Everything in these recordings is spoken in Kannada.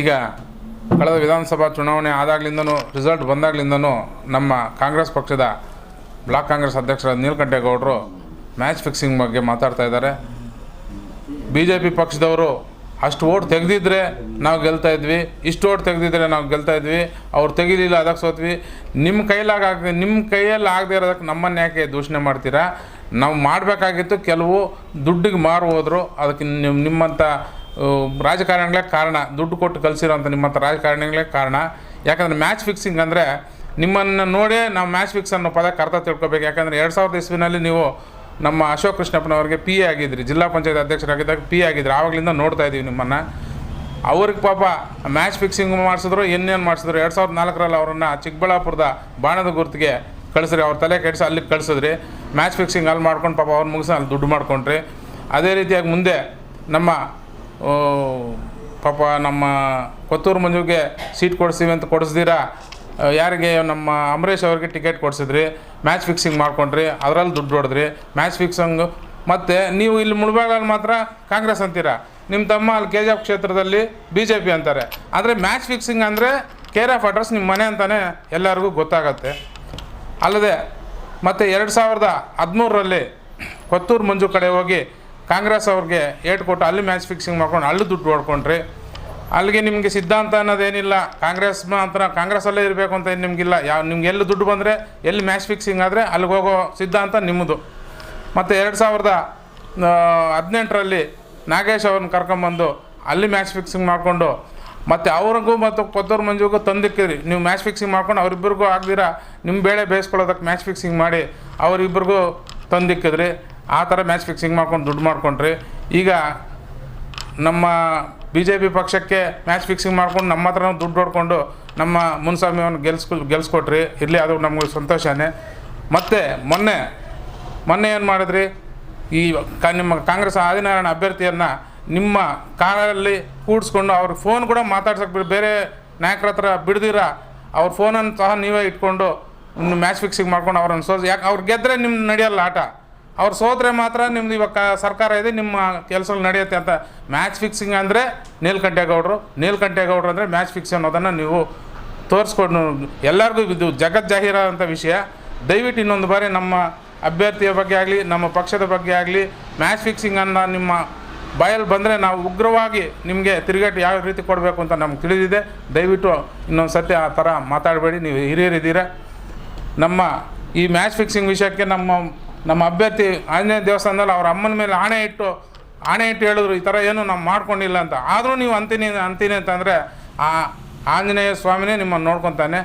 ಈಗ ಕಳೆದ ವಿಧಾನಸಭಾ ಚುನಾವಣೆ ಆದಾಗ್ಲಿಂದನೂ ರಿಸಲ್ಟ್ ಬಂದಾಗ್ಲಿಂದನೂ ನಮ್ಮ ಕಾಂಗ್ರೆಸ್ ಪಕ್ಷದ ಬ್ಲಾಕ್ ಕಾಂಗ್ರೆಸ್ ಅಧ್ಯಕ್ಷರಾದ ನೀಲಕಂಠೇಗೌಡರು ಮ್ಯಾಚ್ ಫಿಕ್ಸಿಂಗ್ ಬಗ್ಗೆ ಮಾತಾಡ್ತಾ ಇದ್ದಾರೆ. ಬಿ ಜೆ ಪಿ ಪಕ್ಷದವರು ಅಷ್ಟು ಓಟ್ ತೆಗೆದಿದ್ರೆ ನಾವು ಗೆಲ್ತಾ ಇದ್ವಿ, ಇಷ್ಟು ಓಟ್ ತೆಗೆದಿದ್ರೆ ನಾವು ಗೆಲ್ತಾ ಇದ್ವಿ, ಅವ್ರು ತೆಗೀಲಿಲ್ಲ ಅದಕ್ಕೆ ಸೋತ್ವಿ. ನಿಮ್ಮ ಕೈಲಾಗ ನಿಮ್ಮ ಕೈಯಲ್ಲಿ ಆಗದೆ ಇರೋದಕ್ಕೆ ನಮ್ಮನ್ನು ಯಾಕೆ ದೂಷಣೆ ಮಾಡ್ತೀರಾ? ನಾವು ಮಾಡಬೇಕಾಗಿತ್ತು, ಕೆಲವು ದುಡ್ಡಿಗೆ ಮಾರು ಹೋದರು, ಅದಕ್ಕೆ ನಿಮ್ಮ ನಿಮ್ಮಂಥ ರಾಜಕಾರಣಿಗಳೇ ಕಾರಣ. ದುಡ್ಡು ಕೊಟ್ಟು ಕಲಿಸಿರೋಂಥ ನಿಮ್ಮಂಥ ರಾಜಕಾರಣಿಗಳೇ ಕಾರಣ. ಯಾಕಂದರೆ ಮ್ಯಾಚ್ ಫಿಕ್ಸಿಂಗ್ ಅಂದರೆ ನಿಮ್ಮನ್ನು ನೋಡೇ ನಾವು ಮ್ಯಾಚ್ ಫಿಕ್ಸ್ ಅನ್ನೋ ಪದಕ್ಕೆ ಅರ್ಥ ತಿಳ್ಕೊಬೇಕು. ಯಾಕಂದರೆ ಎರಡು ಸಾವಿರದ ಇಸ್ವಿನಲ್ಲಿ ನೀವು ನಮ್ಮ ಅಶೋಕ್ ಕೃಷ್ಣಪ್ಪನವ್ರಿಗೆ ಪಿ ಎ ಆಗಿದ್ರಿ. ಜಿಲ್ಲಾ ಪಂಚಾಯತ್ ಅಧ್ಯಕ್ಷರಾಗಿದ್ದಾಗ ಪಿ ಎ ಆಗಿದ್ರಿ. ಆವಾಗಲಿಂದ ನೋಡ್ತಾ ಇದ್ದೀವಿ ನಿಮ್ಮನ್ನು. ಅವ್ರಿಗೆ ಪಾಪ ಮ್ಯಾಚ್ ಫಿಕ್ಸಿಂಗ್ ಮಾಡಿಸಿದ್ರು, ಇನ್ನೇನು ಮಾಡಿಸಿದ್ರು. ಎರಡು ಸಾವಿರದ ನಾಲ್ಕರಲ್ಲಿ ಅವರನ್ನು ಚಿಕ್ಕಬಳ್ಳಾಪುರದ ಬಾಣದ ಗುರ್ತಿಗೆ ಕಳಿಸ್ರಿ. ಅವ್ರ ತಲೆ ಕೆಡಿಸಿ ಅಲ್ಲಿಗೆ ಕಳಿಸಿದ್ರಿ. ಮ್ಯಾಚ್ ಫಿಕ್ಸಿಂಗ್ ಅಲ್ಲಿ ಮಾಡ್ಕೊಂಡು ಪಾಪ ಅವ್ರು ಮುಗಿಸಿ ಅಲ್ಲಿ ದುಡ್ಡು ಮಾಡ್ಕೊಂಡ್ರಿ. ಅದೇ ರೀತಿಯಾಗಿ ಮುಂದೆ ನಮ್ಮ ಪಾಪ ನಮ್ಮ ಕೊತ್ತೂರು ಮಂಜುಗೆ ಸೀಟ್ ಕೊಡಿಸ್ತೀವಿ ಅಂತ ಕೊಡಿಸ್ದಿರಾ? ಯಾರಿಗೆ? ನಮ್ಮ ಅಂಬರೀಷ್ ಅವ್ರಿಗೆ ಟಿಕೆಟ್ ಕೊಡಿಸಿದ್ರಿ ಮ್ಯಾಚ್ ಫಿಕ್ಸಿಂಗ್ ಮಾಡ್ಕೊಂಡ್ರಿ, ಅದರಲ್ಲಿ ದುಡ್ಡು ಹೊಡೆದ್ರಿ ಮ್ಯಾಚ್ ಫಿಕ್ಸಿಂಗ್ ಮತ್ತು ನೀವು ಇಲ್ಲಿ ಮುಳಬಾಗಲ್ಲಿ ಮಾತ್ರ ಕಾಂಗ್ರೆಸ್ ಅಂತೀರಾ? ನಿಮ್ಮ ತಮ್ಮ ಅಲ್ಲಿ ಕೆ ಜಿ ಎಫ್ ಕ್ಷೇತ್ರದಲ್ಲಿ ಬಿ ಜೆ ಪಿ ಅಂತಾರೆ. ಆದರೆ ಮ್ಯಾಚ್ ಫಿಕ್ಸಿಂಗ್ ಅಂದರೆ ಕೇರ್ ಆಫ್ ಅಡ್ರೆಸ್ ನಿಮ್ಮ ಮನೆ ಅಂತಲೇ ಎಲ್ಲರಿಗೂ ಗೊತ್ತಾಗತ್ತೆ. ಅಲ್ಲದೆ ಮತ್ತು ಎರಡು ಸಾವಿರದ ಹದಿಮೂರರಲ್ಲಿ ಕೊತ್ತೂರು ಮಂಜು ಕಡೆ ಹೋಗಿ ಕಾಂಗ್ರೆಸ್ ಅವ್ರಿಗೆ ಏಟ್ ಕೊಟ್ಟು ಅಲ್ಲಿ ಮ್ಯಾಚ್ ಫಿಕ್ಸಿಂಗ್ ಮಾಡ್ಕೊಂಡು ಅಲ್ಲಿ ದುಡ್ಡು ಹೊಡ್ಕೊಂಡ್ರಿ, ಅಲ್ಲಿಗೆ ನಿಮಗೆ ಸಿದ್ಧಾಂತ ಅನ್ನೋದೇನಿಲ್ಲ. ಕಾಂಗ್ರೆಸ್ ಮಾತ್ರ, ಕಾಂಗ್ರೆಸ್ಸಲ್ಲೇ ಇರಬೇಕು ಅಂತ ಏನು ನಿಮಗಿಲ್ಲ. ಯಾವ ನಿಮ್ಗೆ ಎಲ್ಲಿ ದುಡ್ಡು ಬಂದರೆ, ಎಲ್ಲಿ ಮ್ಯಾಚ್ ಫಿಕ್ಸಿಂಗ್ ಆದರೆ ಅಲ್ಲಿಗೆ ಹೋಗೋ ಸಿದ್ಧಾಂತ ನಿಮ್ಮದು. ಮತ್ತು ಎರಡು ಸಾವಿರದ ಹದಿನೆಂಟರಲ್ಲಿ ನಾಗೇಶ್ ಅವ್ರನ್ನ ಕರ್ಕೊಂಬಂದು ಅಲ್ಲಿ ಮ್ಯಾಚ್ ಫಿಕ್ಸಿಂಗ್ ಮಾಡಿಕೊಂಡು, ಮತ್ತು ಅವ್ರಿಗೂ ಮತ್ತು ಕೊತ್ತೂರು ಮಂಜುಗೂ ತಂದಿಕ್ಕಿರಿ. ನೀವು ಮ್ಯಾಚ್ ಫಿಕ್ಸಿಂಗ್ ಮಾಡ್ಕೊಂಡು ಅವರಿಬ್ಬರಿಗೂ ಆಗ್ದಿರ ನಿಮ್ಮ ಬೇಳೆ ಬೇಯಿಸ್ಕೊಳ್ಳೋದಕ್ಕೆ ಮ್ಯಾಚ್ ಫಿಕ್ಸಿಂಗ್ ಮಾಡಿ ಅವರಿಬ್ಬರಿಗೂ ತಂದಿಕ್ಕಿದ್ರಿ. ಆ ಥರ ಮ್ಯಾಚ್ ಫಿಕ್ಸಿಂಗ್ ಮಾಡ್ಕೊಂಡು ದುಡ್ಡು ಮಾಡ್ಕೊಂಡ್ರಿ ಈಗ ನಮ್ಮ ಬಿ ಜೆ ಪಿ ಪಕ್ಷಕ್ಕೆ ಮ್ಯಾಚ್ ಫಿಕ್ಸಿಂಗ್ ಮಾಡ್ಕೊಂಡು ನಮ್ಮ ಹತ್ರ ದುಡ್ಡು ಹೊಡ್ಕೊಂಡು ನಮ್ಮ ಮುನ್ಸ್ವಾಮಿಯನ್ನು ಗೆಲ್ಸ್ಕೊ, ಗೆಲ್ಸ್ಕೊಟ್ರಿ ಇರಲಿ, ಅದು ನಮಗೆ ಸಂತೋಷನೇ. ಮತ್ತು ಮೊನ್ನೆ ಮೊನ್ನೆ ಏನು ಮಾಡಿದ್ರಿ? ಈ ನಿಮ್ಮ ಕಾಂಗ್ರೆಸ್ ಆದಿನಾರಾಯಣ ಅಭ್ಯರ್ಥಿಯನ್ನು ನಿಮ್ಮ ಕಾರಲ್ಲಿ ಕೂಡಿಸ್ಕೊಂಡು ಅವ್ರ ಫೋನ್ ಕೂಡ ಮಾತಾಡ್ಸಕ್ಕೆ ಬಿಡಿ, ಬೇರೆ ನಾಯಕರ ಹತ್ರ ಬಿಡ್ದಿರ? ಅವ್ರ ಫೋನನ್ನು ಸಹ ನೀವೇ ಇಟ್ಕೊಂಡು ಮ್ಯಾಚ್ ಫಿಕ್ಸಿಂಗ್ ಮಾಡ್ಕೊಂಡು ಅವ್ರನ್ನ ಸೋಸ್ ಯಾಕೆ ಅವ್ರು ಗೆದ್ದರೆ ನಿಮ್ಮ ನಡೆಯಲ್ಲ ಆಟ? ಅವ್ರು ಸೋದ್ರೆ ಮಾತ್ರ ನಿಮ್ದು ಇವಾಗ ಸರ್ಕಾರ ಇದೆ, ನಿಮ್ಮ ಕೆಲಸಗಳು ನಡೆಯುತ್ತೆ ಅಂತ. ಮ್ಯಾಚ್ ಫಿಕ್ಸಿಂಗ್ ಅಂದರೆ ನೀಲ್ಕಂಠೇಗೌಡರು ನೀಲಕಂಠೇಗೌಡರು ಅಂದರೆ ಮ್ಯಾಚ್ ಫಿಕ್ಸ್ ಅನ್ನೋದನ್ನು ನೀವು ತೋರಿಸ್ಕೊಂಡು ಎಲ್ಲರಿಗೂ ಇದು ಜಗತ್ ಅಂತ ವಿಷಯ. ದಯವಿಟ್ಟು ಇನ್ನೊಂದು ಬಾರಿ ನಮ್ಮ ಅಭ್ಯರ್ಥಿಯ ಬಗ್ಗೆ ಆಗಲಿ, ನಮ್ಮ ಪಕ್ಷದ ಬಗ್ಗೆ ಆಗಲಿ ಮ್ಯಾಚ್ ಫಿಕ್ಸಿಂಗ್ ಅನ್ನೋ ನಿಮ್ಮ ಬಾಯಲ್ಲಿ ಬಂದರೆ ನಾವು ಉಗ್ರವಾಗಿ ನಿಮಗೆ ತಿರುಗೇಟು ಯಾವ ರೀತಿ ಕೊಡಬೇಕು ಅಂತ ನಮ್ಗೆ ತಿಳಿದಿದೆ. ದಯವಿಟ್ಟು ಇನ್ನೊಂದು ಸತಿ ಆ ಥರ ಮಾತಾಡಬೇಡಿ, ನೀವು ಹಿರಿಯರಿದ್ದೀರ. ನಮ್ಮ ಈ ಮ್ಯಾಚ್ ಫಿಕ್ಸಿಂಗ್ ವಿಷಯಕ್ಕೆ ನಮ್ಮ ನಮ್ಮ ಅಭ್ಯರ್ಥಿ ಆಂಜನೇಯ ದೇವಸ್ಥಾನದಲ್ಲಿ ಅವ್ರ ಅಮ್ಮನ ಮೇಲೆ ಆಣೆ ಇಟ್ಟು ಆಣೆ ಇಟ್ಟು ಹೇಳಿದ್ರು, ಈ ಥರ ಏನು ನಾವು ಮಾಡ್ಕೊಂಡಿಲ್ಲ ಅಂತ. ಆದರೂ ನೀವು ಅಂತೀನಿ ಅಂತೀನಿ ಅಂತಂದರೆ ಆ ಆಂಜನೇಯ ಸ್ವಾಮಿನೇ ನಿಮ್ಮನ್ನು ನೋಡ್ಕೊತಾನೆ.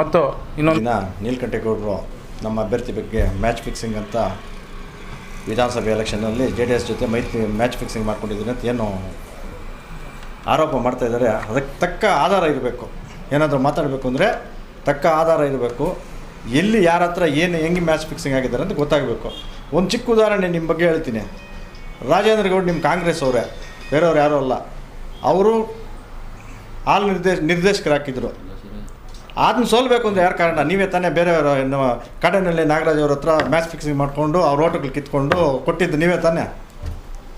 ಮತ್ತು ಇನ್ನೊಂದು ದಿನ ನೀಲ್ಕಂಠೇಗೌಡರು ನಮ್ಮ ಅಭ್ಯರ್ಥಿ ಬಗ್ಗೆ ಮ್ಯಾಚ್ ಫಿಕ್ಸಿಂಗ್ ಅಂತ ವಿಧಾನಸಭೆ ಎಲೆಕ್ಷನ್ನಲ್ಲಿ ಜೆ ಡಿ ಎಸ್ ಜೊತೆ ಮೈತ್ರಿ ಮ್ಯಾಚ್ ಫಿಕ್ಸಿಂಗ್ ಮಾಡ್ಕೊಂಡಿದ್ದೀನಿ ಅಂತ ಏನು ಆರೋಪ ಮಾಡ್ತಾ ಇದ್ದಾರೆ. ಅದಕ್ಕೆ ತಕ್ಕ ಆಧಾರ ಇರಬೇಕು. ಏನಾದರೂ ಮಾತಾಡಬೇಕು ಅಂದರೆ ತಕ್ಕ ಆಧಾರ ಇರಬೇಕು. ಎಲ್ಲಿ ಯಾರ ಹತ್ರ ಏನು, ಹೆಂಗೆ ಮ್ಯಾಚ್ ಫಿಕ್ಸಿಂಗ್ ಆಗಿದ್ದಾರೆ ಅಂತ ಗೊತ್ತಾಗಬೇಕು. ಒಂದು ಚಿಕ್ಕ ಉದಾಹರಣೆ ನಿಮ್ಮ ಬಗ್ಗೆ ಹೇಳ್ತೀನಿ. ರಾಜೇಂದ್ರ ಗೌಡ್ ನಿಮ್ಮ ಕಾಂಗ್ರೆಸ್ ಅವರೇ, ಬೇರೆಯವ್ರು ಯಾರೂ ಅಲ್ಲ. ಅವರು ಹಾಲು ನಿರ್ದೇಶ ಹಾಕಿದ್ರು. ಅದನ್ನ ಸೋಲ್ಬೇಕು ಅಂದರೆ ಯಾರು ಕಾರಣ? ನೀವೇ ತಾನೇ ಬೇರೆಯವರು ಕಾಡನಲ್ಲಿ ನಾಗರಾಜ್ ಅವ್ರ ಹತ್ರ ಮ್ಯಾಚ್ ಫಿಕ್ಸಿಂಗ್ ಮಾಡಿಕೊಂಡು ಅವ್ರ ಓಟುಗಳು ಕಿತ್ಕೊಂಡು ಕೊಟ್ಟಿದ್ದು ನೀವೇ ತಾನೇ?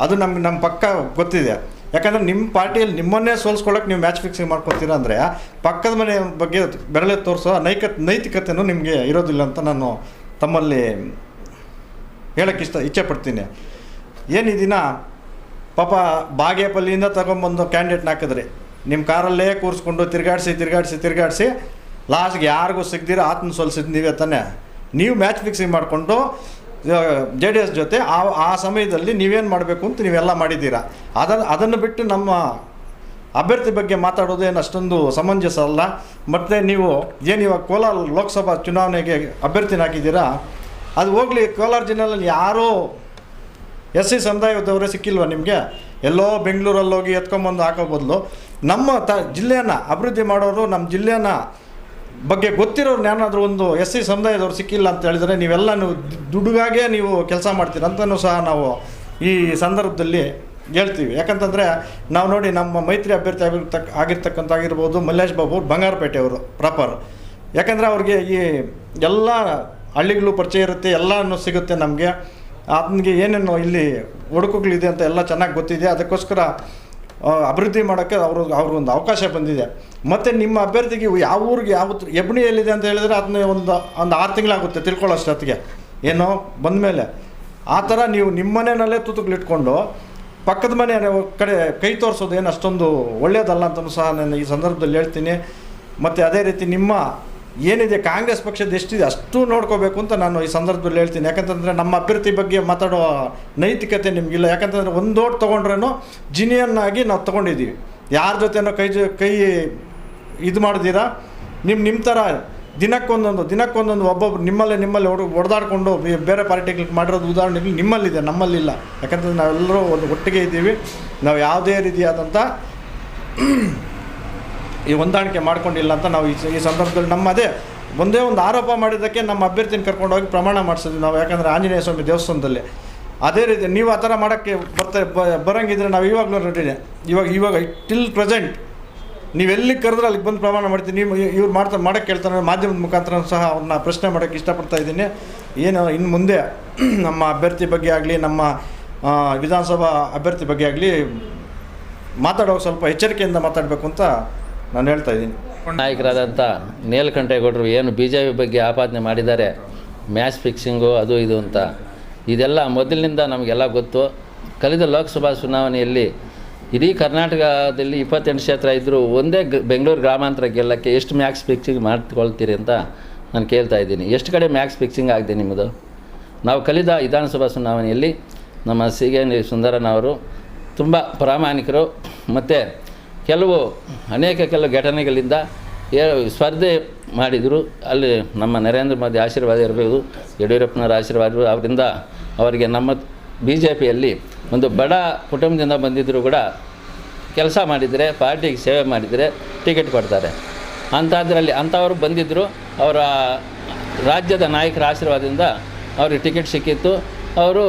ಅದು ನಮ್ಗೆ ನಮ್ಮ ಪಕ್ಕ ಗೊತ್ತಿದೆ. ಯಾಕಂದರೆ ನಿಮ್ಮ ಪಾರ್ಟಿಯಲ್ಲಿ ನಿಮ್ಮನ್ನೇ ಸೋಲ್ಸ್ಕೊಳ್ಳೋಕೆ ನೀವು ಮ್ಯಾಚ್ ಫಿಕ್ಸಿಂಗ್ ಮಾಡ್ಕೊತೀರಾ ಅಂದರೆ ಪಕ್ಕದ ಮನೆ ಬಗ್ಗೆ ಬೆರಳೆ ತೋರಿಸೋ ನೈಕ ನೈತಿಕತೆಯೂ ನಿಮಗೆ ಇರೋದಿಲ್ಲ ಅಂತ ನಾನು ತಮ್ಮಲ್ಲಿ ಹೇಳೋಕ್ಕೆ ಇಷ್ಟ ಇಚ್ಛೆ ಪಡ್ತೀನಿ. ಏನು ಪಾಪ ಬಾಗೇಪಲ್ಲಿಯಿಂದ ತಗೊಂಬಂದು ಕ್ಯಾಂಡಿಡೇಟ್ನ ಹಾಕಿದ್ರಿ ನಿಮ್ಮ ಕಾರಲ್ಲೇ ಕೂರಿಸ್ಕೊಂಡು ತಿರುಗಾಡಿಸಿ ತಿರುಗಾಡಿಸಿ ತಿರುಗಾಡಿಸಿ ಲಾಸ್ಟ್ಗೆ ಯಾರಿಗೂ ಸಿಗ್ದಿರ ಆತ್ಮ ಸೋಲ್ಸಿದ್ದು ನೀವೇ ತಾನೇ. ನೀವು ಮ್ಯಾಚ್ ಫಿಕ್ಸಿಂಗ್ ಮಾಡಿಕೊಂಡು ಜೆ ಡಿ ಎಸ್ ಜೊತೆ ಆ ಆ ಸಮಯದಲ್ಲಿ ನೀವೇನು ಮಾಡಬೇಕು ಅಂತ ನೀವೆಲ್ಲ ಮಾಡಿದ್ದೀರಾ. ಅದನ್ನು ಅದನ್ನು ಬಿಟ್ಟು ನಮ್ಮ ಅಭ್ಯರ್ಥಿ ಬಗ್ಗೆ ಮಾತಾಡೋದೇನು ಅಷ್ಟೊಂದು ಸಮಂಜಸ ಅಲ್ಲ. ಮತ್ತು ನೀವು ಏನು ಇವಾಗ ಕೋಲಾರ ಲೋಕಸಭಾ ಚುನಾವಣೆಗೆ ಅಭ್ಯರ್ಥಿನ ಹಾಕಿದ್ದೀರಾ? ಅದು ಹೋಗಲಿ, ಕೋಲಾರ ಜಿಲ್ಲೆಯಲ್ಲಿ ಯಾರೂ ಎಸ್ ಸಿ ಸಮುದಾಯದವರೇ ಸಿಕ್ಕಿಲ್ವ ನಿಮಗೆ? ಎಲ್ಲೋ ಬೆಂಗಳೂರಲ್ಲಿ ಹೋಗಿ ಎತ್ಕೊಂಬಂದು ಹಾಕೋ ಬದಲು. ನಮ್ಮ ತ, ಜಿಲ್ಲೆಯನ್ನು ಅಭಿವೃದ್ಧಿ ಮಾಡೋರು ನಮ್ಮ ಜಿಲ್ಲೆಯನ್ನು ಬಗ್ಗೆ ಗೊತ್ತಿರೋರು ಏನಾದರೂ ಒಂದು ಎಸ್ ಸಿ ಸಮುದಾಯದವ್ರು ಸಿಕ್ಕಿಲ್ಲ ಅಂತ ಹೇಳಿದರೆ ನೀವೆಲ್ಲ ನೀವು ದು- ದುಡ್ಡುಗಾಗೇ ನೀವು ಕೆಲಸ ಮಾಡ್ತೀರ ಅಂತಲೂ ಸಹ ನಾವು ಈ ಸಂದರ್ಭದಲ್ಲಿ ಹೇಳ್ತೀವಿ. ಯಾಕಂತಂದರೆ ನಾವು ನೋಡಿ ನಮ್ಮ ಮೈತ್ರಿ ಅಭ್ಯರ್ಥಿ ಆಗಿರ್ತಕ್ಕ ಆಗಿರ್ತಕ್ಕಂಥ ಆಗಿರ್ಬೋದು ಮಲ್ಲೇಶ್ ಬಾಬು, ಬಂಗಾರಪೇಟೆಯವರು ಪ್ರಾಪರ್ ಯಾಕಂದರೆ ಅವ್ರಿಗೆ ಈ ಎಲ್ಲ ಹಳ್ಳಿಗಳು ಪರಿಚಯ ಇರುತ್ತೆ, ಎಲ್ಲನೂ ಸಿಗುತ್ತೆ ನಮಗೆ. ಅದನಿಗೆ ಏನೇನು ಇಲ್ಲಿ ಒಡಕುಗಳಿದೆ ಅಂತ ಎಲ್ಲ ಚೆನ್ನಾಗಿ ಗೊತ್ತಿದೆ. ಅದಕ್ಕೋಸ್ಕರ ಅಭಿವೃದ್ಧಿ ಮಾಡೋಕ್ಕೆ ಅವರು ಅವ್ರಿಗೊಂದು ಅವಕಾಶ ಬಂದಿದೆ. ಮತ್ತು ನಿಮ್ಮ ಅಭ್ಯರ್ಥಿಗೆ ಯಾವ ಊರಿಗೆ ಯಾವ ಎಬ್ಣಿ ಎಲ್ಲಿದೆ ಅಂತ ಹೇಳಿದ್ರೆ ಅದನ್ನ ಒಂದು ಒಂದು ಆರು ತಿಂಗಳಾಗುತ್ತೆ ತಿಳ್ಕೊಳ್ಳೋಷ್ಟೊತ್ತಿಗೆ ಏನೋ ಬಂದಮೇಲೆ ಆ ಥರ ನೀವು ನಿಮ್ಮ ಮನೆಯಲ್ಲೇ ತೂತುಗಳಿಟ್ಕೊಂಡು ಪಕ್ಕದ ಮನೆ ಕಡೆ ಕೈ ತೋರಿಸೋದು ಏನು ಅಷ್ಟೊಂದು ಒಳ್ಳೆಯದಲ್ಲ ಅಂತಲೂ ಸಹ ನಾನು ಈ ಸಂದರ್ಭದಲ್ಲಿ ಹೇಳ್ತೀನಿ. ಮತ್ತು ಅದೇ ರೀತಿ ನಿಮ್ಮ ಏನಿದೆ, ಕಾಂಗ್ರೆಸ್ ಪಕ್ಷದ ಎಷ್ಟಿದೆ ಅಷ್ಟು ನೋಡ್ಕೋಬೇಕು ಅಂತ ನಾನು ಈ ಸಂದರ್ಭದಲ್ಲಿ ಹೇಳ್ತೀನಿ. ಯಾಕಂತಂದರೆ ನಮ್ಮ ಅಭ್ಯರ್ಥಿ ಬಗ್ಗೆ ಮಾತಾಡೋ ನೈತಿಕತೆ ನಿಮಗಿಲ್ಲ ಯಾಕಂತಂದರೆ ಒಂದು ಓಟ್ ತೊಗೊಂಡ್ರೂ ಜಿನಿಯನ್ನಾಗಿ ನಾವು ತೊಗೊಂಡಿದ್ದೀವಿ. ಯಾರ ಜೊತೆನೋ ಕೈ ಕೈ ಇದು ಮಾಡಿದ್ದೀರಾ ನಿಮ್ಮ ನಿಮ್ಮ ಥರ ದಿನಕ್ಕೊಂದೊಂದು ದಿನಕ್ಕೊಂದೊಂದು ಒಬ್ಬೊಬ್ರು ನಿಮ್ಮಲ್ಲೇ, ನಿಮ್ಮಲ್ಲಿ ಹೊಡ ಹೊಡೆದಾಡ್ಕೊಂಡು ಬೇರೆ ಪಾರ್ಟಿಗಳಿಗೆ ಮಾಡಿರೋದು ಉದಾಹರಣೆಗಳು ನಿಮ್ಮಲ್ಲಿದೆ, ನಮ್ಮಲ್ಲಿಲ್ಲ. ಯಾಕಂತಂದ್ರೆ ನಾವೆಲ್ಲರೂ ಒಂದು ಒಟ್ಟಿಗೆ ಇದ್ದೀವಿ. ನಾವು ಯಾವುದೇ ರೀತಿಯಾದಂಥ ಈ ಹೊಂದಾಣಿಕೆ ಮಾಡ್ಕೊಂಡಿಲ್ಲ ಅಂತ ನಾವು ಈ ಸಂದರ್ಭದಲ್ಲಿ ನಮ್ಮದೇ ಒಂದೇ ಒಂದು ಆರೋಪ ಮಾಡಿದ್ದಕ್ಕೆ ನಮ್ಮ ಅಭ್ಯರ್ಥಿನ ಕರ್ಕೊಂಡು ಹೋಗಿ ಪ್ರಮಾಣ ಮಾಡಿಸಿದ್ವಿ ನಾವು. ಯಾಕಂದರೆ ಆಂಜನೇಯ ಸ್ವಾಮಿ ದೇವಸ್ಥಾನದಲ್ಲಿ. ಅದೇ ರೀತಿ ನೀವು ಆ ಥರ ಮಾಡೋಕ್ಕೆ ಬರ್ತಾ ಬರೋಂಗಿದ್ರೆ ನಾವು ಇವಾಗಲೂ ರೆಡಿನೇ ಇವಾಗ ಇವಾಗ ಟಿಲ್ ಪ್ರೆಸೆಂಟ್ ನೀವೆಲ್ಲಿ ಕರೆದ್ರೆ ಅಲ್ಲಿಗೆ ಬಂದು ಪ್ರಮಾಣ ಮಾಡ್ತೀನಿ ನೀವು ಇವ್ರು ಮಾಡ್ತಾ, ಮಾಡೋಕ್ಕೆ ಹೇಳ್ತಾರೆ, ಮಾಧ್ಯಮದ ಮುಖಾಂತರ ಸಹ ಅವ್ರನ್ನ ಪ್ರಶ್ನೆ ಮಾಡೋಕ್ಕೆ ಇಷ್ಟಪಡ್ತಾ ಇದ್ದೀನಿ. ಏನು, ಇನ್ನು ಮುಂದೆ ನಮ್ಮ ಅಭ್ಯರ್ಥಿ ಬಗ್ಗೆ ಆಗಲಿ, ನಮ್ಮ ವಿಧಾನಸಭಾ ಅಭ್ಯರ್ಥಿ ಬಗ್ಗೆ ಆಗಲಿ ಮಾತಾಡೋಕೆ ಸ್ವಲ್ಪ ಎಚ್ಚರಿಕೆಯಿಂದ ಮಾತಾಡಬೇಕು ಅಂತ ನಾನು ಹೇಳ್ತಾ ಇದ್ದೀನಿ. ನಾಯಕರಾದಂಥ ನೇಲಕಂಠೇಗೌಡರು ಏನು ಬಿ ಜೆ ಪಿ ಬಗ್ಗೆ ಆಪಾದನೆ ಮಾಡಿದ್ದಾರೆ, ಮ್ಯಾಚ್ ಫಿಕ್ಸಿಂಗು ಅದು ಇದು ಅಂತ. ಇದೆಲ್ಲ ಮೊದಲಿನಿಂದ ನಮಗೆಲ್ಲ ಗೊತ್ತು. ಕಳೆದ ಲೋಕಸಭಾ ಚುನಾವಣೆಯಲ್ಲಿ ಇಡೀ ಕರ್ನಾಟಕದಲ್ಲಿ ಇಪ್ಪತ್ತೆಂಟು ಕ್ಷೇತ್ರ ಇದ್ದರೂ ಒಂದೇ ಗ- ಬೆಂಗಳೂರು ಗ್ರಾಮಾಂತರ ಗೆಲ್ಲಕ್ಕೆ ಎಷ್ಟು ಮ್ಯಾಕ್ಸ್ ಫಿಕ್ಸಿಂಗ್ ಮಾಡ್ಕೊಳ್ತೀರಿ ಅಂತ ನಾನು ಕೇಳ್ತಾ ಇದ್ದೀನಿ. ಎಷ್ಟು ಕಡೆ ಮ್ಯಾಕ್ಸ್ ಫಿಕ್ಸಿಂಗ್ ಆಗಿದೆ ನಿಮ್ಮದು? ನಾವು ಕಲಿದ ವಿಧಾನಸಭಾ ಚುನಾವಣೆಯಲ್ಲಿ ನಮ್ಮ ಸಿ ಎನ್ ಸುಂದರನವರು ತುಂಬ ಪ್ರಾಮಾಣಿಕರು, ಮತ್ತು ಕೆಲವು ಅನೇಕ ಕೆಲವು ಘಟನೆಗಳಿಂದ ಸ್ಪರ್ಧೆ ಮಾಡಿದರು. ಅಲ್ಲಿ ನಮ್ಮ ನರೇಂದ್ರ ಮೋದಿ ಆಶೀರ್ವಾದ ಇರಬಹುದು ಯಡಿಯೂರಪ್ಪನವರ ಆಶೀರ್ವಾದ. ಅವರಿಂದ ಅವರಿಗೆ ನಮ್ಮ ಬಿ ಜೆ ಪಿಯಲ್ಲಿ ಒಂದು ಬಡ ಕುಟುಂಬದಿಂದ ಬಂದಿದ್ದರೂ ಕೂಡ ಕೆಲಸ ಮಾಡಿದರೆ, ಪಾರ್ಟಿಗೆ ಸೇವೆ ಮಾಡಿದರೆ ಟಿಕೆಟ್ ಕೊಡ್ತಾರೆ. ಅಂಥದ್ರಲ್ಲಿ ಅಂಥವರು ಬಂದಿದ್ದರು ಅವರ ರಾಜ್ಯದ ನಾಯಕರ ಆಶೀರ್ವಾದದಿಂದ ಅವ್ರಿಗೆ ಟಿಕೆಟ್ ಸಿಕ್ಕಿತ್ತು. ಅವರು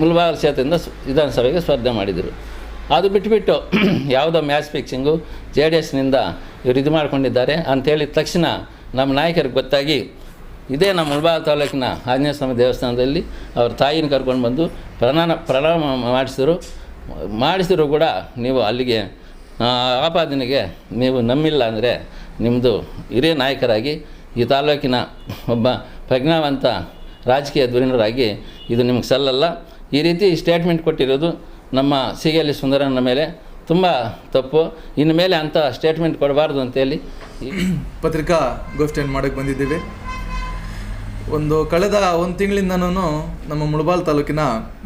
ಮುಲ್ಬಾಲ್ ಕ್ಷೇತ್ರದಿಂದ ವಿಧಾನಸಭೆಗೆ ಸ್ಪರ್ಧೆ ಮಾಡಿದರು. ಅದು ಬಿಟ್ಬಿಟ್ಟು ಯಾವುದೋ ಮ್ಯಾಚ್ ಫಿಕ್ಸಿಂಗು ಜೆ ಡಿ ಎಸ್ನಿಂದ ಇವರು ಇದು ಮಾಡಿಕೊಂಡಿದ್ದಾರೆ ಅಂಥೇಳಿದ ತಕ್ಷಣ ನಮ್ಮ ನಾಯಕರಿಗೆ ಗೊತ್ತಾಗಿ ಇದೇ ನಮ್ಮ ಮುಳಬಾಗ ತಾಲೂಕಿನ ಆಂಜನೇಯ ಸ್ವಾಮಿ ದೇವಸ್ಥಾನದಲ್ಲಿ ಅವ್ರ ತಾಯಿನ ಕರ್ಕೊಂಡು ಬಂದು ಪ್ರಣಾಮ ಪ್ರಣಾಮ ಮಾಡಿಸಿದ್ರು. ಮಾಡಿಸಿದ್ರು ಕೂಡ ನೀವು ಅಲ್ಲಿಗೆ ಆಪಾದನೆಗೆ ನೀವು ನಮ್ಮಿಲ್ಲ ಅಂದರೆ ನಿಮ್ಮದು ಹಿರಿಯ ನಾಯಕರಾಗಿ ಈ ತಾಲೂಕಿನ ಒಬ್ಬ ಪ್ರಜ್ಞಾವಂತ ರಾಜಕೀಯ ಧುರೀಣರಾಗಿ ಇದು ನಿಮ್ಗೆ ಸಲ್ಲಲ್ಲ. ಈ ರೀತಿ ಸ್ಟೇಟ್ಮೆಂಟ್ ಕೊಟ್ಟಿರೋದು ನಮ್ಮ ಸಿಗೇಲಿ ಸುಂದರನ ಮೇಲೆ ತುಂಬ ತಪ್ಪು. ಇನ್ನು ಮೇಲೆ ಅಂಥ ಸ್ಟೇಟ್ಮೆಂಟ್ ಕೊಡಬಾರ್ದು ಅಂತೇಳಿ ಈ- ಪತ್ರಿಕಾ ಗೋಷ್ಠಿಯನ್ನು ಮಾಡೋಕ್ಕೆ ಬಂದಿದ್ದೀವಿ. ಒಂದು ಕಳೆದ ಒಂದು ತಿಂಗಳಿಂದನೂ ನಮ್ಮ ಮುಳಬಾಲ್ ತಾಲೂಕಿನ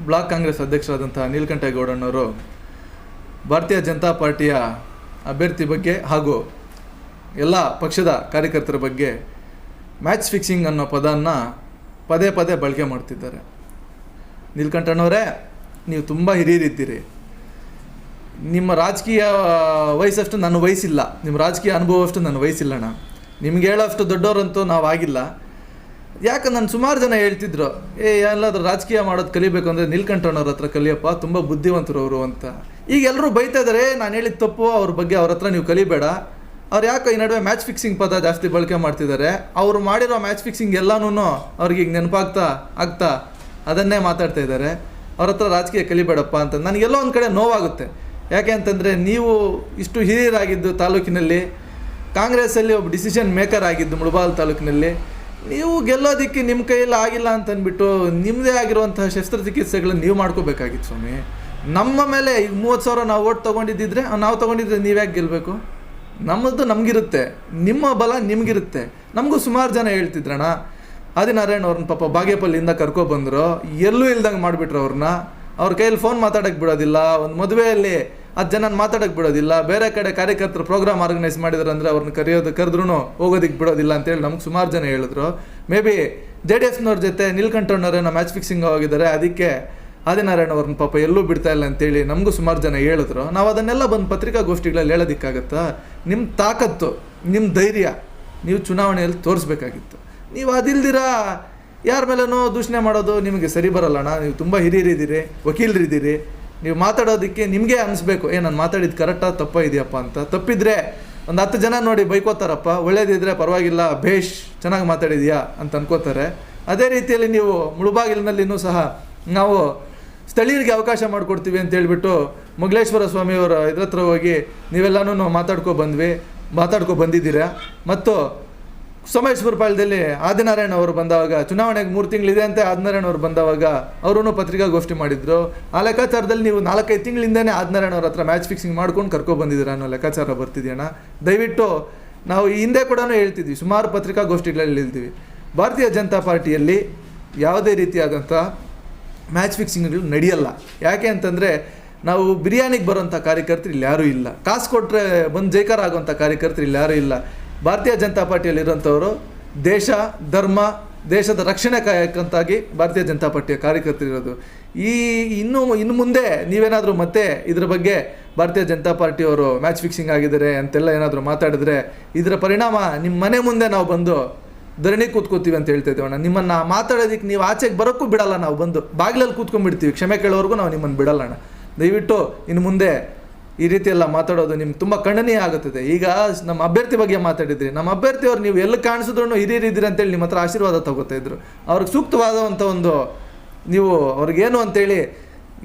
ಬ್ಲಾಕ್ ಕಾಂಗ್ರೆಸ್ ಅಧ್ಯಕ್ಷರಾದಂಥ ನೀಲಕಂಠೇಗೌಡಣ್ಣವರು ಭಾರತೀಯ ಜನತಾ ಪಾರ್ಟಿಯ ಅಭ್ಯರ್ಥಿ ಬಗ್ಗೆ ಹಾಗೂ ಎಲ್ಲ ಪಕ್ಷದ ಕಾರ್ಯಕರ್ತರ ಬಗ್ಗೆ ಮ್ಯಾಚ್ ಫಿಕ್ಸಿಂಗ್ ಅನ್ನೋ ಪದವನ್ನು ಪದೇ ಪದೇ ಬಳಕೆ ಮಾಡ್ತಿದ್ದಾರೆ. ನೀಲ್ಕಂಠಣ್ಣವರೇ ನೀವು ತುಂಬ ಹಿರಿಯರಿದ್ದೀರಿ. ನಿಮ್ಮ ರಾಜಕೀಯ ವಯಸ್ಸಷ್ಟು ನನ್ನ ವಯಸ್ಸಿಲ್ಲ. ನಿಮ್ಮ ರಾಜಕೀಯ ಅನುಭವಷ್ಟು ನನ್ನ ವಯಸ್ಸಿಲ್ಲಣ್ಣ ನಿಮ್ಗೆ ಹೇಳೋಷ್ಟು ದೊಡ್ಡವರಂತೂ ನಾವು ಆಗಿಲ್ಲ ಯಾಕೆ ನಾನು ಸುಮಾರು ಜನ ಹೇಳ್ತಿದ್ರು, ಏ ಎಲ್ಲಾದರೂ ರಾಜಕೀಯ ಮಾಡೋದು ಕಲಿಬೇಕು ಅಂದರೆ ನಿಲ್ಕಂಠಣ್ಣವ್ರ ಹತ್ರ ಕಲಿಯಪ್ಪ, ತುಂಬ ಬುದ್ಧಿವಂತರು ಅವರು ಅಂತ. ಈಗ ಎಲ್ಲರೂ ಬೈತಾ ಇದ್ದಾರೆ ನಾನು ಹೇಳಿದ ತಪ್ಪು, ಅವ್ರ ಬಗ್ಗೆ ಅವ್ರ ಹತ್ರ ನೀವು ಕಲಿಬೇಡ. ಅವ್ರು ಯಾಕೆ ಈ ನಡುವೆ ಮ್ಯಾಚ್ ಫಿಕ್ಸಿಂಗ್ ಪದ ಜಾಸ್ತಿ ಬಳಕೆ ಮಾಡ್ತಿದ್ದಾರೆ ಅವರು ಮಾಡಿರೋ ಮ್ಯಾಚ್ ಫಿಕ್ಸಿಂಗ್ ಎಲ್ಲನೂ ಅವ್ರಿಗೆ ಈಗ ನೆನಪಾಗ್ತಾ, ಆಗ್ತಾ ಅದನ್ನೇ ಮಾತಾಡ್ತಾ ಇದ್ದಾರೆ ಅವ್ರ ಹತ್ರ ರಾಜಕೀಯ ಕಲಿಬೇಡಪ್ಪ ಅಂತ ನನಗೆಲ್ಲೋ ಒಂದು ಕಡೆ ನೋವಾಗುತ್ತೆ. ಯಾಕೆ ಅಂತಂದರೆ ನೀವು ಇಷ್ಟು ಹಿರಿಯರಾಗಿದ್ದು ತಾಲೂಕಿನಲ್ಲಿ, ಕಾಂಗ್ರೆಸ್ಸಲ್ಲಿ ಒಬ್ಬ ಡಿಸಿಷನ್ ಮೇಕರ್ ಆಗಿದ್ದು ಮುಳಬಾಲ್ ತಾಲೂಕಿನಲ್ಲಿ, ನೀವು ಗೆಲ್ಲೋದಕ್ಕೆ ನಿಮ್ಮ ಕೈಯಲ್ಲಿ ಆಗಿಲ್ಲ ಅಂತ ಅಂದ್ಬಿಟ್ಟು ನಿಮ್ಮದೇ ಆಗಿರುವಂತಹ ಶಸ್ತ್ರಚಿಕಿತ್ಸೆಗಳನ್ನ ನೀವು ಮಾಡ್ಕೋಬೇಕಾಗಿತ್ತು ಸ್ವಾಮಿ. ನಮ್ಮ ಮೇಲೆ ಈಗ ಮೂವತ್ತು ಸಾವಿರ ನಾವು ಓಟ್ ತೊಗೊಂಡಿದ್ದಿದ್ರೆ ನಾವು ತೊಗೊಂಡಿದ್ರೆ ನೀವ್ಯಾಕೆ ಗೆಲ್ಲಬೇಕು ನಮ್ಮದು ನಮಗಿರುತ್ತೆ. ನಿಮ್ಮ ಬಲ ನಿಮಗಿರುತ್ತೆ. ನಮಗೂ ಸುಮಾರು ಜನ ಹೇಳ್ತಿದ್ರಣ್ಣ. ಆದಿನಾರಾಯಣ ಅವ್ರನ್ನ ಪಾಪ ಬಾಗೇಪಲ್ಲಿಯಿಂದ ಕರ್ಕೊಬಂದರು ಎಲ್ಲೂ ಇಲ್ದಂಗೆ ಮಾಡಿಬಿಟ್ರು ಅವ್ರನ್ನ. ಅವ್ರ ಕೈಯಲ್ಲಿ ಫೋನ್ ಮಾತಾಡಕ್ಕೆ ಬಿಡೋದಿಲ್ಲ. ಒಂದು ಮದುವೆಯಲ್ಲಿ ಹತ್ತು ಜನನ ಮಾತಾಡಕ್ಕೆ ಬಿಡೋದಿಲ್ಲ. ಬೇರೆ ಕಡೆ ಕಾರ್ಯಕರ್ತರು ಪ್ರೋಗ್ರಾಮ್ ಆರ್ಗನೈಸ್ ಮಾಡಿದ್ರು ಅಂದರೆ ಅವ್ರನ್ನ ಕರೆಯೋದು ಕರೆದ್ರೂ ಹೋಗೋದಕ್ಕೆ ಬಿಡೋದಿಲ್ಲ ಅಂತೇಳಿ ನಮ್ಗೆ ಸುಮಾರು ಜನ ಹೇಳಿದ್ರು. ಮೇ ಬಿ ಜೆ ಡಿ ಎಸ್ನವ್ರ ಜೊತೆ ನೀಲ್ಕಂಠಣ್ಣವ್ರೇನೋ ಮ್ಯಾಚ್ ಫಿಕ್ಸಿಂಗ್ ಹೋಗಿದ್ದಾರೆ. ಅದಕ್ಕೆ ಆದಿನಾರಾಯಣ ಅವ್ರನ್ನ ಪಾಪ ಎಲ್ಲೂ ಬಿಡ್ತಾ ಇಲ್ಲ ಅಂತೇಳಿ ನಮಗೂ ಸುಮಾರು ಜನ ಹೇಳಿದ್ರು. ನಾವು ಅದನ್ನೆಲ್ಲ ಬಂದು ಪತ್ರಿಕಾಗೋಷ್ಠಿಗಳಲ್ಲಿ ಹೇಳೋದಕ್ಕಾಗತ್ತಾ? ನಿಮ್ಮ ತಾಕತ್ತು ನಿಮ್ಮ ಧೈರ್ಯ ನೀವು ಚುನಾವಣೆಯಲ್ಲಿ ತೋರಿಸ್ಬೇಕಾಗಿತ್ತು. ನೀವು ಅದಿಲ್ದಿರ? ಯಾರ ಮೇಲೆನೋ ದೂಷಣೆ ಮಾಡೋದು ನಿಮಗೆ ಸರಿ ಬರಲ್ಲಣ್ಣ. ನೀವು ತುಂಬ ಹಿರಿಯರಿದ್ದೀರಿ ವಕೀಲರಿದ್ದೀರಿ ನೀವು ಮಾತಾಡೋದಕ್ಕೆ ನಿಮಗೆ ಅನಿಸ್ಬೇಕು, ಏ, ನಾನು ಮಾತಾಡಿದ್ದು ಕರೆಕ್ಟಾ ತಪ್ಪ ಇದೆಯಪ್ಪ ಅಂತ. ತಪ್ಪಿದ್ರೆ ಒಂದು ಹತ್ತು ಜನ ನೋಡಿ ಬೈಕೋತಾರಪ್ಪ ಒಳ್ಳೇದಿದ್ರೆ ಪರವಾಗಿಲ್ಲ ಭೇಷ್ ಚೆನ್ನಾಗಿ ಮಾತಾಡಿದ್ಯಾ ಅಂತ ಅನ್ಕೋತಾರೆ. ಅದೇ ರೀತಿಯಲ್ಲಿ ನೀವು ಮುಳುಬಾಗಿಲಿನಲ್ಲಿನೂ ಸಹ ನಾವು ಸ್ಥಳೀಯರಿಗೆ ಅವಕಾಶ ಮಾಡಿಕೊಡ್ತೀವಿ ಅಂತ ಹೇಳಿಬಿಟ್ಟು ಮೊಗಲೇಶ್ವರ ಸ್ವಾಮಿಯವರ ಇದ್ರ ಹತ್ರ ಹೋಗಿ ನೀವೆಲ್ಲನೂ ಮಾತಾಡ್ಕೊ ಬಂದ್ವಿ, ಮಾತಾಡ್ಕೊ ಬಂದಿದ್ದೀರಾ? ಮತ್ತು ಸೋಮೇಶ್ವರ ಪಾಳ್ಯದಲ್ಲಿ ಆದಿನಾರಾಯಣ ಅವರು ಬಂದಾಗ ಚುನಾವಣೆಗೆ ಮೂರು ತಿಂಗಳಿದೆ ಅಂತ ಆದಿನಾರಾಯಣ ಅವರು ಬಂದಾಗ ಅವರು ಪತ್ರಿಕಾಗೋಷ್ಠಿ ಮಾಡಿದ್ರು. ಆ ಲೆಕ್ಕಾಚಾರದಲ್ಲಿ ನೀವು ನಾಲ್ಕೈದು ತಿಂಗಳಿಂದನೇ ಆದಿನಾರಾಯಣ ಅವ್ರ ಹತ್ರ ಮ್ಯಾಚ್ ಫಿಕ್ಸಿಂಗ್ ಮಾಡ್ಕೊಂಡು ಕರ್ಕೊ ಬಂದಿದ್ದೀರ ಅನ್ನೋ ಲೆಕ್ಕಾಚಾರ ಬರ್ತಿದೆಯಣ್ಣ? ದಯವಿಟ್ಟು ನಾವು ಹಿಂದೆ ಕೂಡ ಹೇಳ್ತಿದ್ವಿ, ಸುಮಾರು ಪತ್ರಿಕಾಗೋಷ್ಠಿಗಳಲ್ಲಿ ಹೇಳ್ತೀವಿ. ಭಾರತೀಯ ಜನತಾ ಪಾರ್ಟಿಯಲ್ಲಿ ಯಾವುದೇ ರೀತಿಯಾದಂಥ ಮ್ಯಾಚ್ ಫಿಕ್ಸಿಂಗ್ಗಳು ನಡೆಯಲ್ಲ. ಯಾಕೆ ಅಂತಂದರೆ ನಾವು ಬಿರಿಯಾನಿಗೆ ಬರೋಂಥ ಕಾರ್ಯಕರ್ತರು ಇಲ್ಲಿ ಯಾರೂ ಇಲ್ಲ. ಕಾಸು ಕೊಟ್ಟರೆ ಬಂದು ಜೈಕಾರ ಆಗೋಂಥ ಕಾರ್ಯಕರ್ತರು ಇಲ್ಲಿ ಯಾರೂ ಇಲ್ಲ. ಭಾರತೀಯ ಜನತಾ ಪಾರ್ಟಿಯಲ್ಲಿರುವಂಥವರು ದೇಶ, ಧರ್ಮ, ದೇಶದ ರಕ್ಷಣೆ ಕಾಯಕ್ಕಂತಾಗಿ ಭಾರತೀಯ ಜನತಾ ಪಾರ್ಟಿಯ ಕಾರ್ಯಕರ್ತರು ಇರೋದು. ಈ ಇನ್ನು ಇನ್ನು ಮುಂದೆ ನೀವೇನಾದರೂ ಮತ್ತೆ ಇದರ ಬಗ್ಗೆ ಭಾರತೀಯ ಜನತಾ ಪಾರ್ಟಿಯವರು ಮ್ಯಾಚ್ ಫಿಕ್ಸಿಂಗ್ ಆಗಿದ್ದಾರೆ ಅಂತೆಲ್ಲ ಏನಾದರೂ ಮಾತಾಡಿದ್ರೆ ಇದರ ಪರಿಣಾಮ ನಿಮ್ಮ ಮನೆ ಮುಂದೆ ನಾವು ಬಂದು ಧರಣಿ ಕೂತ್ಕೋತೀವಿ ಅಂತ ಹೇಳ್ತಾ ಇದ್ದೇವಣ್ಣ ನಿಮ್ಮನ್ನು ಮಾತಾಡೋದಕ್ಕೆ ನೀವು ಆಚೆಗೆ ಬರೋಕ್ಕೂ ಬಿಡಲ್ಲ ನಾವು ಬಂದು. ಬಾಗಿಲಲ್ಲಿ ಕೂತ್ಕೊಂಡ್ಬಿಡ್ತೀವಿ. ಕ್ಷಮೆ ಕೇಳೋವರೆಗೂ ನಾವು ನಿಮ್ಮನ್ನು ಬಿಡಲ್ಲ ಅಣ್ಣ. ದಯವಿಟ್ಟು ಇನ್ನು ಮುಂದೆ ಈ ರೀತಿ ಎಲ್ಲ ಮಾತಾಡೋದು ನಿಮ್ಗೆ ತುಂಬ ಖಂಡನೀಯ ಆಗುತ್ತದೆ. ಈಗ ನಮ್ಮ ಅಭ್ಯರ್ಥಿ ಬಗ್ಗೆ ಮಾತಾಡಿದ್ರಿ. ನಮ್ಮ ಅಭ್ಯರ್ಥಿಯವ್ರು ನೀವು ಎಲ್ಲಿ ಕಾಣಿಸಿದ್ರು ಹಿರಿಯರು ಇದ್ದೀರಿ ಅಂತೇಳಿ ನಿಮ್ಮ ಹತ್ರ ಆಶೀರ್ವಾದ ತಗೋತಾ ಇದ್ರು. ಅವ್ರಿಗೆ ಸೂಕ್ತವಾದಂಥ ಒಂದು ನೀವು ಅವ್ರಿಗೇನು ಅಂತೇಳಿ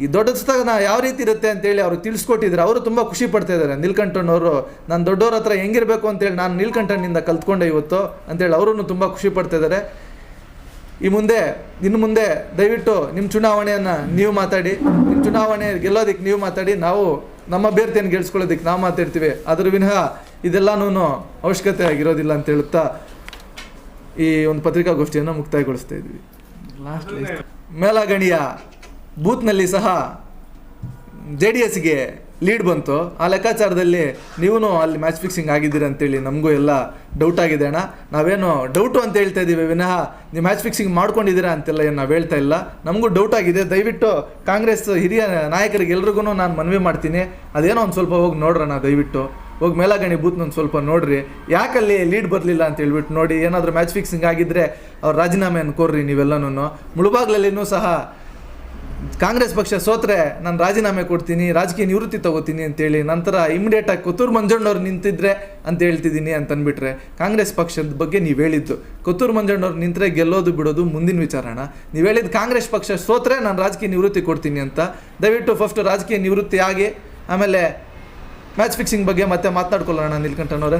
ಈ ದೊಡ್ಡ ಸ್ಥಾನ ಯಾವ ರೀತಿ ಇರುತ್ತೆ ಅಂತೇಳಿ ಅವ್ರು ತಿಳಿಸ್ಕೊಟ್ಟಿದ್ರು. ಅವರು ತುಂಬ ಖುಷಿ ಪಡ್ತಾ ಇದ್ದಾರೆ. ನೀಲ್ಕಂಠಣ್ಣವರು ನಾನು ದೊಡ್ಡವ್ರ ಹತ್ರ ಹೆಂಗಿರಬೇಕು ಅಂತೇಳಿ ನಾನು ನೀಲ್ಕಂಠಣ್ಣಿಂದ ಕಲ್ತ್ಕೊಂಡೆ ಇವತ್ತು ಅಂತೇಳಿ ಅವರು ತುಂಬ ಖುಷಿ ಪಡ್ತಾ ಇದ್ದಾರೆ. ಈ ಮುಂದೆ, ಇನ್ನು ಮುಂದೆ ದಯವಿಟ್ಟು ನಿಮ್ಮ ಚುನಾವಣೆಯನ್ನು ನೀವು ಮಾತಾಡಿ. ನಿಮ್ಮ ಚುನಾವಣೆ ಗೆಲ್ಲೋದಕ್ಕೆ ನೀವು ಮಾತಾಡಿ. ನಾವು ನಮ್ಮ ಅಭ್ಯರ್ಥಿಯನ್ನು ಗೆಲ್ಸ್ಕೊಳ್ಳೋದಕ್ಕೆ ನಾವು ಮಾತಾಡ್ತೀವಿ. ಅದ್ರ ವಿನಃ ಇದೆಲ್ಲನೂ ಅವಶ್ಯಕತೆ ಆಗಿರೋದಿಲ್ಲ ಅಂತ ಹೇಳುತ್ತಾ ಈ ಒಂದು ಪತ್ರಿಕಾಗೋಷ್ಠಿಯನ್ನು ಮುಕ್ತಾಯಗೊಳಿಸ್ತಾ ಇದ್ವಿ. ಮೇಲಗಣಿಯ ಬೂತ್ನಲ್ಲಿ ಸಹ ಜೆ ಡಿ ಎಸ್ಗೆ ಲೀಡ್ ಬಂತು. ಆ ಲೆಕ್ಕಾಚಾರದಲ್ಲಿ ನೀವು ಅಲ್ಲಿ ಮ್ಯಾಚ್ ಫಿಕ್ಸಿಂಗ್ ಆಗಿದ್ದೀರಿ ಅಂತೇಳಿ ನಮಗೂ ಎಲ್ಲ ಡೌಟ್ ಆಗಿದೆ ಅಣ್ಣ. ನಾವೇನು ಡೌಟು ಅಂತ ಹೇಳ್ತಾ ಇದ್ದೀವಿ ವಿನಃ ನೀವು ಮ್ಯಾಚ್ ಫಿಕ್ಸಿಂಗ್ ಮಾಡ್ಕೊಂಡಿದ್ದೀರಾ ಅಂತೆಲ್ಲ ಏನು ನಾವು ಹೇಳ್ತಾ ಇಲ್ಲ. ನಮಗೂ ಡೌಟ್ ಆಗಿದೆ. ದಯವಿಟ್ಟು ಕಾಂಗ್ರೆಸ್ ಹಿರಿಯ ನಾಯಕರಿಗೆ ಎಲ್ರಿಗೂ ನಾನು ಮನವಿ ಮಾಡ್ತೀನಿ. ಅದೇನೋ ಒಂದು ಸ್ವಲ್ಪ ಹೋಗಿ ನೋಡ್ರಣ್ಣ ದಯವಿಟ್ಟು. ಹೋಗಿ ಮೇಲಾಗಣಿ ಬೂತ್ನೊಂದು ಸ್ವಲ್ಪ ನೋಡ್ರಿ. ಯಾಕಲ್ಲಿ ಲೀಡ್ ಬರಲಿಲ್ಲ ಅಂತ ಹೇಳ್ಬಿಟ್ಟು ನೋಡಿ ಏನಾದರೂ ಮ್ಯಾಚ್ ಫಿಕ್ಸಿಂಗ್ ಆಗಿದ್ದರೆ ಅವ್ರ ರಾಜೀನಾಮೆಯನ್ನು ಕೋರ್ರಿ ನೀವೆಲ್ಲನೂ ಮುಳುಬಾಗ್ಲಲ್ಲಿನೂ ಸಹ ಕಾಂಗ್ರೆಸ್ ಪಕ್ಷ ಸೋತ್ರೆ ನಾನು ರಾಜೀನಾಮೆ ಕೊಡ್ತೀನಿ, ರಾಜಕೀಯ ನಿವೃತ್ತಿ ತಗೋತೀನಿ ಅಂತೇಳಿ ನಂತರ ಇಮಿಡಿಯೇಟಾಗಿ ಕೊತ್ತೂರು ಮಂಜಣ್ಣವ್ರು ನಿಂತಿದ್ರೆ ಅಂತ ಹೇಳ್ತಿದ್ದೀನಿ ಅಂತ ಅಂದ್ಬಿಟ್ರೆ ಕಾಂಗ್ರೆಸ್ ಪಕ್ಷದ ಬಗ್ಗೆ ನೀವು ಹೇಳಿದ್ದು. ಕೊತ್ತೂರು ಮಂಜಣ್ಣವ್ರು ನಿಂತರೆ ಗೆಲ್ಲೋದು ಬಿಡೋದು ಮುಂದಿನ ವಿಚಾರಣ. ನೀವು ಹೇಳಿದ್ದು ಕಾಂಗ್ರೆಸ್ ಪಕ್ಷ ಸೋತ್ರೆ ನಾನು ರಾಜಕೀಯ ನಿವೃತ್ತಿ ಕೊಡ್ತೀನಿ ಅಂತ. ದಯವಿಟ್ಟು ಫಸ್ಟ್ ರಾಜಕೀಯ ನಿವೃತ್ತಿ ಆಗಿ, ಆಮೇಲೆ ಮ್ಯಾಚ್ ಫಿಕ್ಸಿಂಗ್ ಬಗ್ಗೆ ಮತ್ತೆ ಮಾತನಾಡ್ಕೊಳ್ಳೋಣ ನೀಲ್ಕಂಠನವ್ರೆ